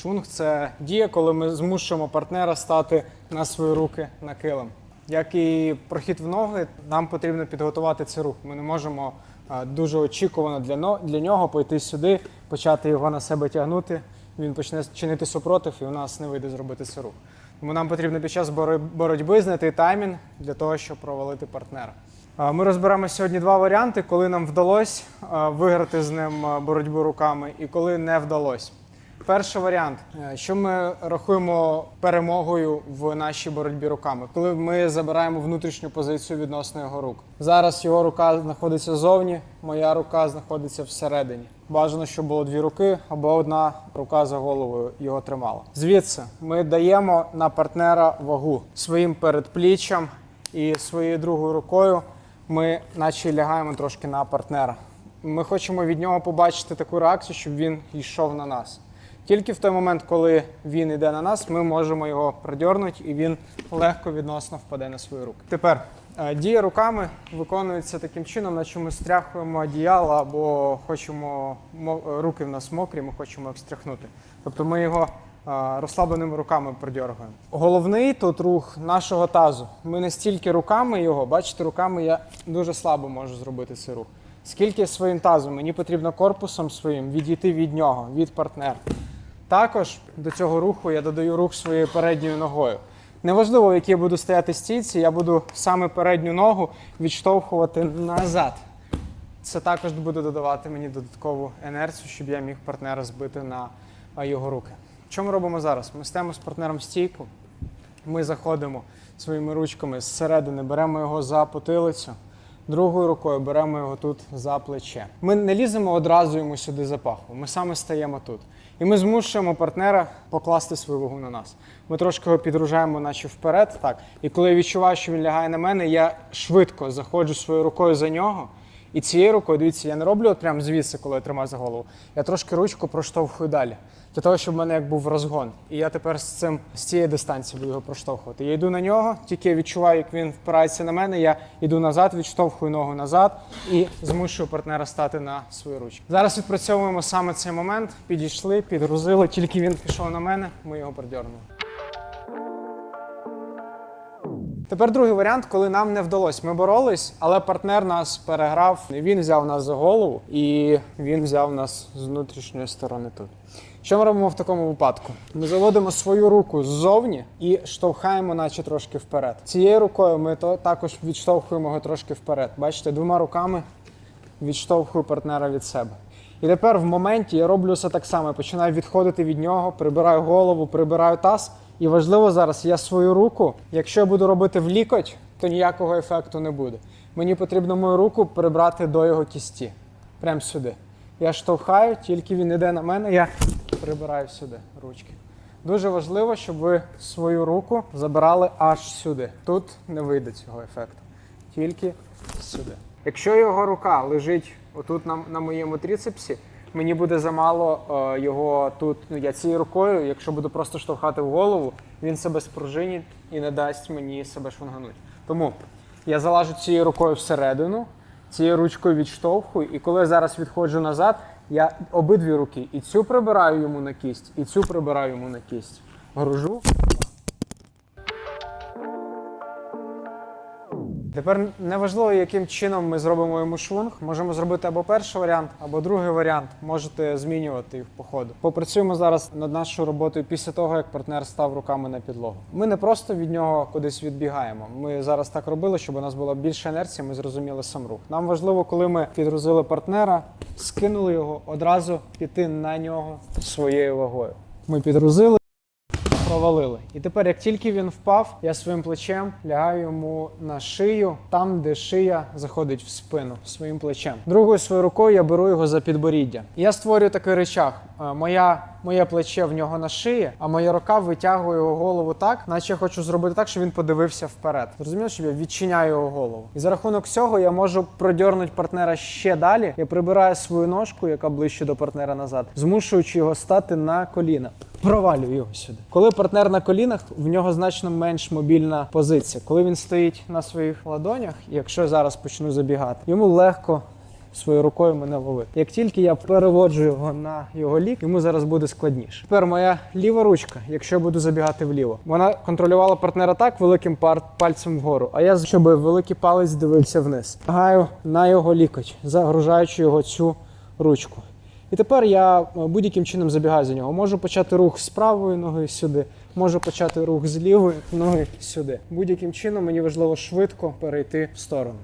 Швунг це дія, коли ми змушуємо партнера стати на свої руки на килим. Як і прохід в ноги, нам потрібно підготувати цей рух. Ми не можемо дуже очікувано для, для нього пойти сюди, почати його на себе тягнути. Він почне чинити супротив, і у нас не вийде зробити цей рух. Тому нам потрібно під час боротьби знайти таймінг для того, щоб провалити партнера. Ми розберемо сьогодні два варіанти, коли нам вдалося виграти з ним боротьбу руками і коли не вдалося. Перший варіант, е, що ми рахуємо перемогою в нашій боротьбі руками, коли ми забираємо внутрішню позицію відносно його рук. Зараз його рука знаходиться ззовні, моя рука знаходиться всередині. Бажано, щоб було дві руки або одна рука за головою його тримала. Звідси ми даємо на партнера вагу своїм передпліччям і своєю другою рукою. Ми наче лягаємо трошки на партнера. Ми хочемо від нього побачити таку реакцію, щоб він йшов на нас. Тільки в той момент, коли він йде на нас, ми можемо його придьорнути і він легко відносно впаде на свої руки. Тепер е, дія руками виконується таким чином, наче ми стряхуємо одіяло або хочемо мо- руки в нас мокрі, ми хочемо їх стряхнути. Тобто ми його е, розслабленими руками придьоргуємо. Головний тут рух нашого тазу. Ми не стільки руками його, бачите, руками я дуже слабо можу зробити цей рух. Скільки своїм тазом мені потрібно корпусом своїм відійти від нього, від партнера. Також до цього руху я додаю рух своєю передньою ногою. Неважливо, в якій буду стояти стійці, я буду саме передню ногу відштовхувати назад. Це також буде додавати мені додаткову енерцію, щоб я міг партнера збити на його руки. Що ми робимо зараз? Ми стаємо з партнером стійку, ми заходимо своїми ручками зсередини, беремо його за потилицю, другою рукою беремо його тут за плече. Ми не ліземо одразу йому сюди за паху, ми саме стаємо тут. І ми змушуємо партнера покласти свою вагу на нас. Ми трошки його підружаємо, наче вперед. Так. І коли я відчуваю, що він лягає на мене, я швидко заходжу своєю рукою за нього. І цією рукою, дивіться, я не роблю от прямо звідси, коли я тримаю за голову. Я трошки ручку проштовхую далі. Для того, щоб в мене як був розгон. І я тепер з цим з цієї дистанції буду його проштовхувати. Я йду на нього, тільки я відчуваю, як він впирається на мене. Я йду назад, відштовхую ногу назад і змушую партнера стати на свої ручки. Зараз відпрацьовуємо саме цей момент. Підійшли, підгрузили, тільки він пішов на мене, ми його придьорнули. Тепер другий варіант, коли нам не вдалося. Ми боролись, але партнер нас переграв. Він взяв нас за голову і він взяв нас з внутрішньої сторони тут. Що ми робимо в такому випадку? Ми заводимо свою руку ззовні і штовхаємо, наче трошки вперед. Цією рукою ми то також відштовхуємо його трошки вперед. Бачите, двома руками відштовхую партнера від себе. І тепер в моменті я роблю все так само. Я починаю відходити від нього, прибираю голову, прибираю таз. І важливо зараз, я свою руку, якщо я буду робити в лікоть, то ніякого ефекту не буде. Мені потрібно мою руку прибрати до його кісті. Прямо сюди. Я штовхаю, тільки він йде на мене, я прибираю сюди ручки. Дуже важливо, щоб ви свою руку забирали аж сюди. Тут не вийде цього ефекту. Тільки сюди. Якщо його рука лежить отут на, на моєму тріцепсі, мені буде замало е, його тут. Ну я цією рукою, якщо буду просто штовхати в голову, він себе спружинить і не дасть мені себе швунгануть. Тому я залажу цією рукою всередину, цією ручкою відштовхую, і коли я зараз відходжу назад, я обидві руки і цю прибираю йому на кість, і цю прибираю йому на кість. Гружу. Тепер неважливо, яким чином ми зробимо йому швунг. Можемо зробити або перший варіант, або другий варіант. Можете змінювати їх по ходу. Попрацюємо зараз над нашою роботою після того, як партнер став руками на підлогу. Ми не просто від нього кудись відбігаємо. Ми зараз так робили, щоб у нас була більше інерції, ми зрозуміли сам рух. Нам важливо, коли ми підгрузили партнера, скинули його, одразу піти на нього своєю вагою. Ми підгрузили провалили. І тепер, як тільки він впав, я своїм плечем лягаю йому на шию, там, де шия заходить в спину своїм плечем. Другою своєю рукою я беру його за підборіддя. І я створюю такий речах. Е, Моя, моє плече в нього на шиї, а моя рука витягує його голову так, наче я хочу зробити так, щоб він подивився вперед. Зрозуміло, що я відчиняю його голову. І за рахунок цього я можу продьорнути партнера ще далі. Я прибираю свою ножку, яка ближче до партнера назад, змушуючи його стати на коліна. Провалюю його сюди. Коли партнер на колінах, в нього значно менш мобільна позиція. Коли він стоїть на своїх ладонях, якщо я зараз почну забігати, йому легко своєю рукою мене ловити. Як тільки я переводжу його на його лік, йому зараз буде складніше. Тепер моя ліва ручка, якщо я буду забігати вліво, вона контролювала партнера так великим пальцем вгору. А я щоб великий палець дивився вниз. Гаю на його лікоть, загружаючи його цю ручку. І тепер я е, будь-яким чином забігаю за нього. Можу почати рух з правої ноги сюди, можу почати рух з лівої ноги сюди. Будь-яким чином мені важливо швидко перейти в сторону.